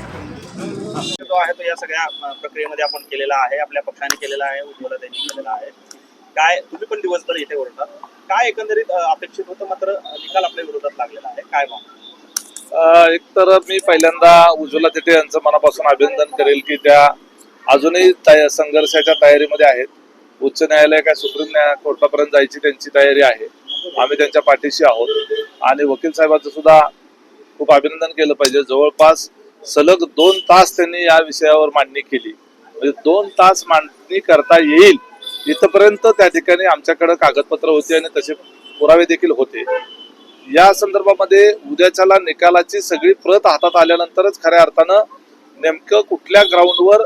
जो आहे तो या सगळ्या प्रक्रियेमध्ये आपण केलेला आहे आपल्या पक्षाने केलेला आहे उज्ज्वला त्यांनी केलेला आहे. काय तुम्ही पण दिवसभर इथे ओरडतात काय एकंदरीत अपेक्षित होतं मात्र निकाल आपल्या विरोधात लागलेला आहे? काय मग एक तर मी पहिल्यांदा उज्ज्वला तिथे यांचं मनापासून अभिनंदन करेल की त्या अजूनही तया- संघर्षाच्या तयारीमध्ये आहेत. उच्च न्यायालय काय सुप्रीम न्याय कोर्टापर्यंत जायची त्यांची तयारी आहे. आम्ही त्यांच्या पाठीशी आहोत. आणि वकील साहेबांचं सुद्धा खूप अभिनंदन केलं पाहिजे. जवळपास सलग दोन तास त्यांनी या विषयावर मांडणी केली. म्हणजे दोन तास मांडणी करता येईल इथपर्यंत त्या ठिकाणी आमच्याकडे कागदपत्र होती आणि तसे पुरावे देखील होते. या संदर्भामध्ये उद्याच्याला निकालाची सगळी प्रत हातात आल्यानंतरच खऱ्या अर्थानं नेमकं कुठल्या ग्राउंडवर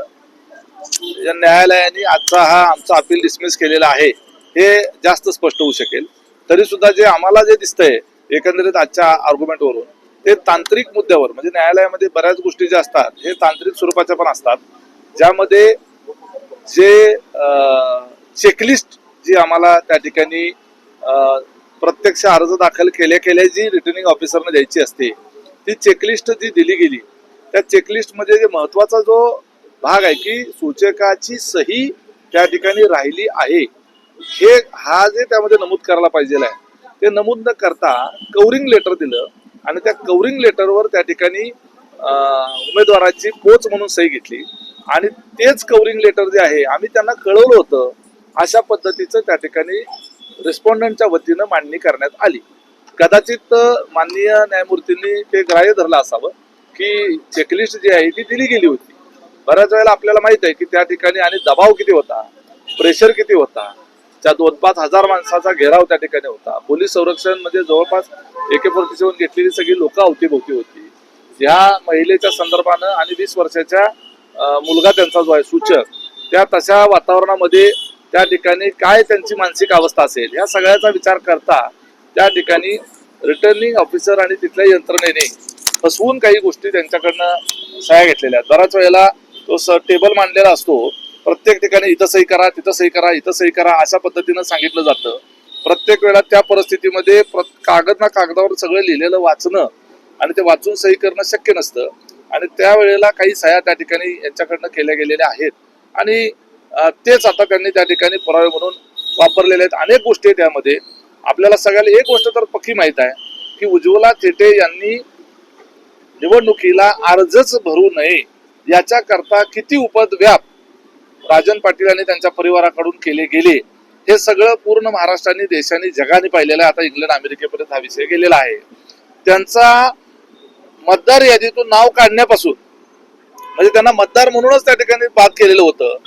न्यायालयाने आजचा हा आमचा अपील डिसमिस केलेला आहे हे जास्त स्पष्ट होऊ शकेल. तरी सुद्धा जे आम्हाला जे दिसतंय एकंदरीत आजच्या आर्ग्युमेंटवरून ते तांत्रिक मुद्द्यावर म्हणजे न्यायालयामध्ये बऱ्याच गोष्टी ज्या असतात हे तांत्रिक स्वरूपाच्या पण असतात. ज्यामध्ये जे चेकलिस्ट जी आम्हाला त्या ठिकाणी प्रत्यक्ष अर्ज दाखल केल्या केल्या जी रिटर्निंग ऑफिसरने द्यायची असते ती चेकलिस्ट जी दिली गेली त्या चेकलिस्टमध्ये जे महत्त्वाचा जो भाग आहे की सूचकाची सही त्या ठिकाणी राहिली आहे. हे हा जे त्यामध्ये नमूद करायला पाहिजे आहे ते नमूद न करता कवरिंग लेटर दिलं आणि त्या कवरिंग लेटरवर त्या ठिकाणी उमेदवाराची पोच म्हणून सही घेतली. आणि तेच कवरिंग लेटर जे आहे आम्ही त्यांना कळवलं होतं अशा पद्धतीचं त्या ठिकाणी रिस्पॉन्डंटच्या वतीनं मांडणी करण्यात आली. कदाचित माननीय न्यायमूर्तींनी ते ग्राह्य धरलं असावं की चेकलिस्ट जी आहे ती दिली गेली होती. बऱ्याच वेळेला आपल्याला माहीत आहे की त्या ठिकाणी आणि दबाव किती होता? प्रेशर किती होता? त्या दोन पाच हजार माणसाचा घेराव त्या ठिकाणी होता. पोलीस संरक्षण म्हणजे जवळपास एके फोर्टी सेवन घेतलेली सगळी लोक अवतीभोवती होती. ह्या महिलेच्या संदर्भानं आणि वीस वर्षाच्या मुलगा त्यांचा जो आहे सूचक त्या तशा वातावरणामध्ये त्या ठिकाणी काय त्यांची मानसिक अवस्था असेल या सगळ्याचा विचार करता त्या ठिकाणी रिटर्निंग ऑफिसर आणि तिथल्या यंत्रणेने फसवून काही गोष्टी त्यांच्याकडनं सह्या घेतलेल्या आहेत. बऱ्याच वेळेला तो स टेबल मांडलेला असतो. प्रत्येक ठिकाणी इथं सही करा तिथं सही करा इथं सही करा अशा पद्धतीनं सांगितलं जातं. प्रत्येक वेळा त्या परिस्थितीमध्ये प्र- कागद ना कागदावर सगळं लिहिलेलं वाचणं आणि ते वाचून सही करणं शक्य नसतं. आणि त्यावेळेला काही सह्या त्या ठिकाणी यांच्याकडनं केल्या गेलेल्या आहेत. आणि तेच आता त्यांनी त्या ठिकाणी पुरावे म्हणून वापरलेले आहेत. अनेक गोष्टी आहेत त्यामध्ये. आपल्याला सगळ्याला एक गोष्ट तर पक्की माहीत आहे की उज्ज्वला थेटे यांनी निवडणुकीला अर्जच भरू नये. याच्या करता किती उपद्व्याप राजन पाटील आणि त्यांच्या परिवाराकडून केले गेले हे सगळं पूर्ण महाराष्ट्राने देशाने जगाने पाहिलेलं आहे. आता इंग्लंड अमेरिकेपर्यंत हा विषय गेलेला आहे. त्यांचा मतदार यादीतून नाव काढण्यापासून म्हणजे त्यांना मतदार म्हणूनच त्या ठिकाणी बाद केलेलं होतं.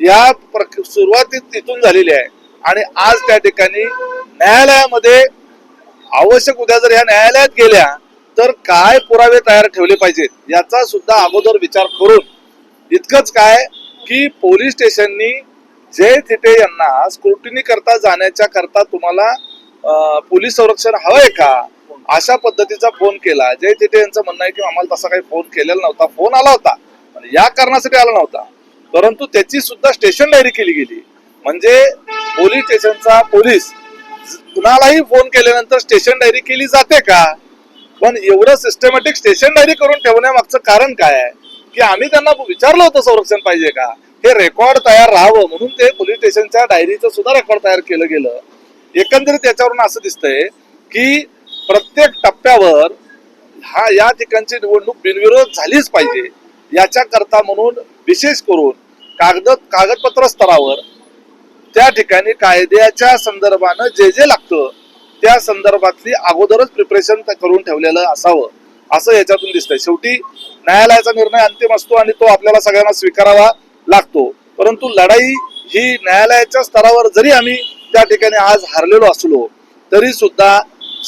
या प्रक- सुरुवातीत तिथून झालेली आहे. आणि आज त्या ठिकाणी न्यायालयामध्ये आवश्यक उद्या जर या न्यायालयात गेल्या तर काय पुरावे तयार ठेवले पाहिजेत? याचा सुद्धा अगोदर विचार करून इतकंच काय की पोलीस स्टेशननी जय थिटे यांना स्क्रुटिनी करता जाण्याच्या करता तुम्हाला पोलीस संरक्षण हवंय का? अशा पद्धतीचा फोन केला. जय थिटे यांचं म्हणणं आहे की आम्हाला तसा काही फोन केलेला नव्हता. फोन आला होता. या कारणासाठी आला नव्हता. परंतु त्याची सुद्धा स्टेशन डायरी केली गेली. म्हणजे पोलीस स्टेशनचा पोलीस कुणालाही फोन केल्यानंतर स्टेशन डायरी केली जाते का? पण एवढं सिस्टमॅटिक स्टेशन डायरी करून ठेवण्यामागचं कारण काय आहे? की आम्ही त्यांना विचारलं होतं संरक्षण पाहिजे का? हे रेकॉर्ड तयार राहावं म्हणून ते पोलीस स्टेशनच्या डायरीचं सुद्धा रेकॉर्ड तयार केलं गेलं. एकंदरीत याच्यावरून असं दिसतंय की प्रत्येक टप्प्यावर हा या ठिकाणची निवडणूक बिनविरोध झालीच पाहिजे. याच्या करता म्हणून विशेष करून कागद कागदपत्र स्तरावर त्या ठिकाणी कायद्याच्या संदर्भानं जे जे लागतं त्या संदर्भातली अगोदरच प्रिपरेशन करून ठेवलेलं असावं असं याच्यातून दिसतंय. शेवटी न्यायालयाचा निर्णय अंतिम असतो आणि तो आपल्याला सगळ्यांना स्वीकारावा लागतो. परंतु लढाई ही न्यायालयाच्या स्तरावर जरी आम्ही त्या ठिकाणी आज हरलेलो असलो तरी सुद्धा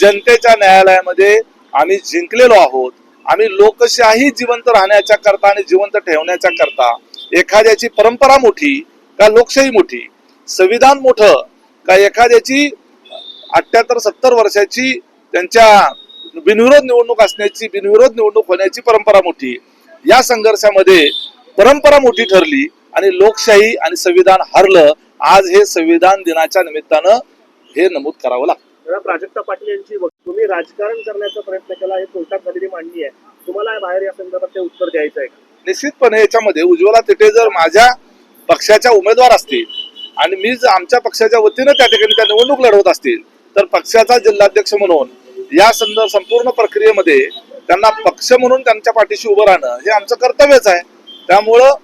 जनतेच्या न्यायालयामध्ये आम्ही जिंकलेलो आहोत. आम्ही लोकशाही जिवंत राहण्याच्या करता आणि जिवंत ठेवण्याच्या करता एखाद्याची परंपरा मोठी का लोकशाही मोठी संविधान मोठं का एखाद्याची अठ्याहत्तर सत्तर वर्षाची त्यांच्या बिनविरोध निवडणूक असण्याची बिनविरोध निवडणूक होण्याची परंपरा मोठी या संघर्षामध्ये परंपरा मोठी ठरली आणि लोकशाही आणि संविधान हरलं आज हे संविधान दिनाच्या निमित्तानं हे नमूद करावं लागतं. प्राजक्ता पाटील यांची तुम्ही राजकारण करण्याचा प्रयत्न केला हे कोर्टात झालेली मांडणी आहे. तुम्हाला बाहेर या संदर्भात ते उत्तर द्यायचं आहे का? निश्चितपणे याच्यामध्ये उज्ज्वला तिथे जर माझ्या पक्षाच्या उमेदवार असतील आणि मी जर आमच्या पक्षाच्या वतीनं त्या ठिकाणी त्या निवडणूक लढवत असतील तर पक्षाचा जिल्हाध्यक्ष म्हणून या संदर्भ संपूर्ण प्रक्रियेमध्ये त्यांना पक्ष म्हणून त्यांच्या पाठीशी उभं राहणं हे आमचं कर्तव्यच आहे. त्यामुळं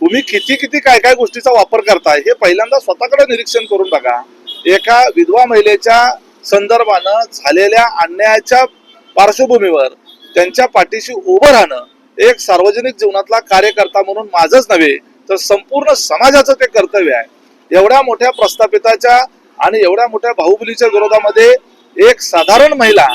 तुम्ही किती किती काय काय गोष्टीचा वापर करताय हे पहिल्यांदा स्वतःकडे निरीक्षण करून बघा. एका विधवा महिलेच्या संदर्भानं झालेल्या अन्यायाच्या पार्श्वभूमीवर त्यांच्या पाठीशी उभं राहणं एक सार्वजनिक जीवनातला कार्यकर्ता म्हणून माझंच नव्हे तर संपूर्ण समाजाचं ते कर्तव्य आहे. एवढ्या मोठ्या प्रस्थापिताच्या आणि एवढ्या मोठ्या बाहुबलीच्या विरोधामध्ये एक साधारण महिला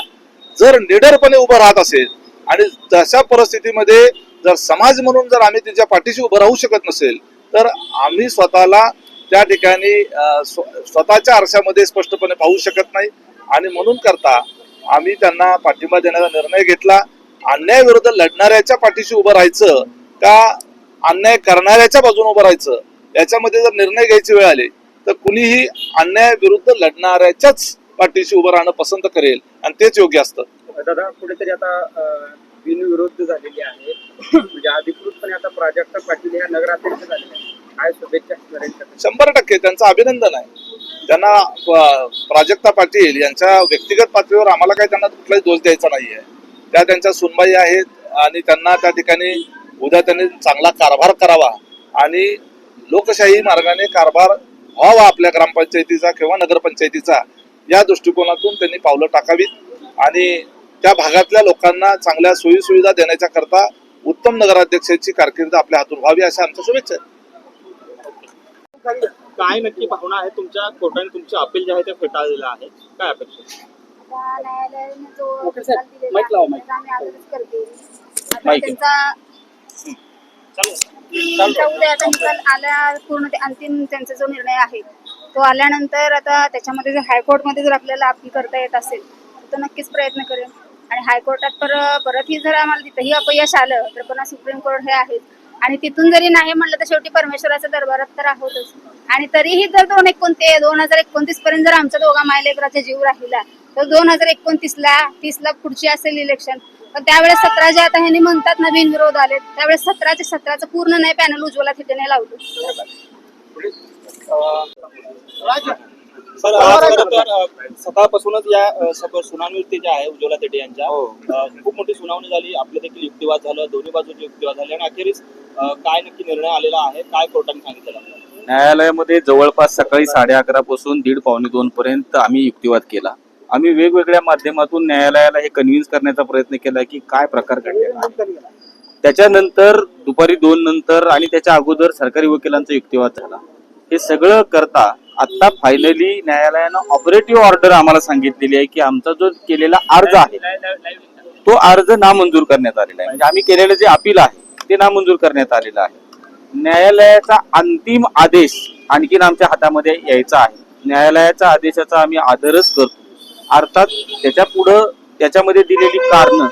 जर निडरपणे उभं राहत असेल आणि तशा परिस्थितीमध्ये जर समाज म्हणून जर आम्ही तिच्या पाठीशी उभं राहू शकत नसेल तर आम्ही स्वतःला त्या ठिकाणी स्वतःच्या आरशामध्ये स्पष्टपणे पाहू शकत नाही. आणि म्हणून करता आम्ही त्यांना पाठिंबा देण्याचा निर्णय घेतला. अन्यायाविरुद्ध लढणाऱ्याच्या पाठीशी उभं राहायचं का अन्याय करणाऱ्याच्या बाजूने उभं राहायचं याच्यामध्ये जर निर्णय घ्यायची वेळ आली तर कुणीही अन्यायाविरुद्ध लढणाऱ्याच्याच पाठीशी उभं राहणं पसंत करेल आणि तेच योग्य असतं दादा कुठेतरी आता अं, बिनविरोध झालेली आहे म्हणजे अधिकृतपणे आता प्राजक्ता पाटील ह्या नगराध्यक्ष झालेल्या. काय शुभेच्छा? शंभर टक्के त्यांचं अभिनंदन आहे त्यांना प्राजक्ता पाटील यांच्या व्यक्तिगत पातळीवर आम्हाला काही त्यांना कुठलाही दोष द्यायचा नाहीये त्या त्यांच्या सुनबाई आहेत आणि त्यांना त्या ठिकाणी उद्या त्यांनी चांगला कारभार करावा आणि लोकशाही मार्गाने कारभार व्हावा आपल्या ग्रामपंचायतीचा किंवा नगरपंचायतीचा या दृष्टिकोनातून त्यांनी पावलं टाकावीत आणि त्या भागातल्या लोकांना चांगल्या सोयी सुविधा देण्याच्या करता उत्तम नगराध्यक्षाची कारकीर्द आपल्या हातून व्हावी अशा आमच्या शुभेच्छा. काय नक्की भावना आहे तुमच्या कोर्टाने तुमचे अपील जे आहे ते फेटाळलेलं आहे काय अपेक्षा न्यायालयाने जो ओके, निकाल साहेब. दिलेला माईक लावा, आहे, माईक. त्याचा आम्ही आदरच करते आता माईक आहे. त्यांचा उद्या आता निकाल आला पूर्ण ते अंतिम त्यांचा जो निर्णय आहे तो आल्यानंतर आता त्याच्यामध्ये जर हायकोर्टमध्ये जर आपल्याला अपील करता येत असेल तर नक्कीच प्रयत्न करेन. आणि हायकोर्टात पर परतही जर आम्हाला तिथंही अपयश आलं तर पुन्हा सुप्रीम कोर्ट हे आहेत. आणि तिथून जरी नाही म्हणलं तर शेवटी परमेश्वराच्या दरबारात तर आहोतच. आणि तरीही जर दोन एकोणते दोन हजार एकोणतीस पर्यंत जर आमचा दोघा मायलेकराचा जीव राहिला तर दोन हजार एकोणतीस ला तीस ला पुढची असेल इलेक्शन पण त्यावेळेस सतरा जे आता ह्यांनी म्हणतात ना बिनविरोध आले त्यावेळेस सतराचे सतराचं पूर्ण नाही पॅनल उज्ज्वला थिटेने लावलं. सर या अ, सगळं सुनावणी जे आहे उज्ज्वला तेटे यांच्या. अ, खूप मोठी सुनावणी झाली. आपलं देखील युक्तिवाद झालं. दोन्ही बाजूचे युक्तिवाद झाले. आणि अखेरीस काय नक्की निर्णय आलेला आहे? काय कोर्टाने सांगितलेलं आहे? न्यायालयामध्ये जवळपास सकाळी साडे अकरा पासून दीड पावणे दोन पर्यंत आम्ही युक्तिवाद केला. आम्ही वेगवेगळ्या माध्यमातून न्यायालयाला हे कन्व्हिन्स करण्याचा प्रयत्न केला की काय प्रकार घडलेला त्याच्यानंतर दुपारी दोन नंतर आणि त्याच्या अगोदर सरकारी वकिलांचा युक्तिवाद झाला. हे सगळं करता आता फायनली न्यायालयानं ऑपरेटिव्ह ऑर्डर आम्हाला सांगितलेली आहे की आमचा जो केलेला अर्ज आहे तो अर्ज नामंजूर करण्यात आलेला आहे. म्हणजे आम्ही केलेलं जे अपील आहे ते नामंजूर करण्यात आलेलं आहे. न्यायालयाचा अंतिम आदेश आणखीन आमच्या हातामध्ये यायचा आहे. न्यायालयाच्या आदेशाचा आम्ही आदरच करतो. अर्थात त्याच्या पुढं त्याच्यामध्ये दिलेली कारण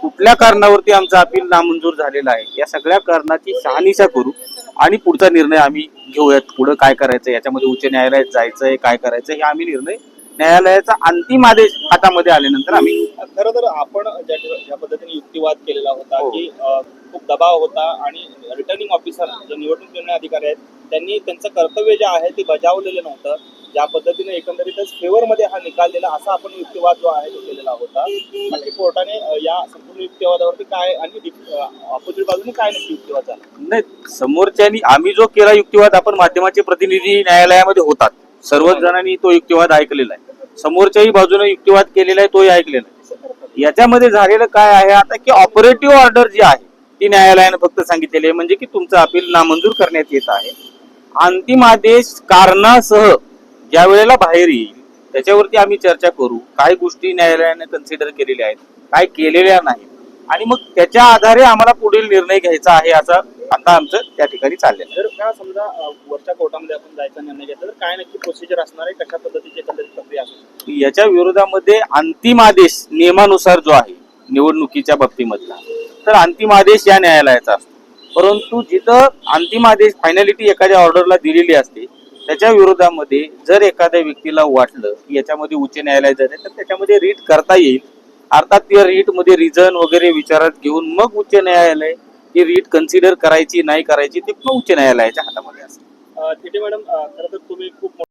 कुठल्या कारणावरती आमचा अपील नामंजूर झालेला आहे या सगळ्या कारणाची शहानिशा करू आणि पुढचा निर्णय आम्ही घेऊयात पुढं काय करायचं याच्यामध्ये उच्च न्यायालयात जायचंय काय करायचं हे आम्ही निर्णय न्यायालयाचा अंतिम आदेश हातामध्ये आल्यानंतर आम्ही खरं तर आपण ज्या ज्या पद्धतीने युक्तिवाद केलेला होता हो. की अ, खूप दबाव होता आणि रिटर्निंग ऑफिसर जे निवडणूक निर्णय अधिकारी आहेत त्यांनी त्यांचं कर्तव्य जे आहे ते बजावलेलं नव्हतं. ज्या पद्धतीने एकंदरीतच फेवर मध्ये हा निकाल दिला असा आपण युक्तिवाद जो आहे तो केलेला होता. नक्की कोर्टाने अ, या संपूर्ण युक्तिवादावरती काय आणि ऑपोजिट बाजूने काय नक्की युक्तिवाद झाला? नाही समोरच्यानी आम्ही जो केला युक्तिवाद आपण माध्यमाचे प्रतिनिधी न्यायालयामध्ये होतात. सर्वच जणांनी तो युक्तिवाद ऐकलेला आहे. समोरच्याही बाजूने युक्तिवाद केलेला आहे तोही ऐकलेला आहे. याच्यामध्ये झालेलं काय आहे आता की ऑपरेटिव्ह ऑर्डर जी आहे ती न्यायालयाने फक्त सांगितलेली आहे. म्हणजे की तुमचं अपील नामंजूर करण्यात येत आहे. अंतिम आदेश कारणासह ज्या वेळेला बाहेर येईल त्याच्यावरती आम्ही चर्चा करू. काय गोष्टी न्यायालयाने कन्सिडर केलेल्या आहेत काय केलेल्या नाहीत. आणि मग त्याच्या आधारे आम्हाला पुढील निर्णय घ्यायचा आहे असा आता आमचं त्या ठिकाणी चाललेलं जर का समजा वरच्या कोर्टामध्ये आपण जायचा निर्णय घेतला तर काय नक्की प्रोसिजर असणार आहे? कशा पद्धतीची एकंदरीत प्रक्रिया याच्या विरोधामध्ये अंतिम आदेश नियमानुसार जो आहे निवडणुकीच्या बाबतीमधला तर अंतिम आदेश या न्यायालयाचा असतो. परंतु जिथं अंतिम आदेश फायनॅलिटी एखाद्या ऑर्डरला दिलेली असते त्याच्या विरोधामध्ये जर एखाद्या व्यक्तीला वाटलं की याच्यामध्ये उच्च न्यायालयात जाते तर त्याच्यामध्ये रीट करता येईल. अर्थात त्या रीटमध्ये रिझन वगैरे विचारात घेऊन मग उच्च न्यायालय ही रीट कन्सिडर करायची नाही करायची ते उच्च न्यायालयाच्या हातामध्ये असते. मॅडम. खरं तर तुम्ही खूप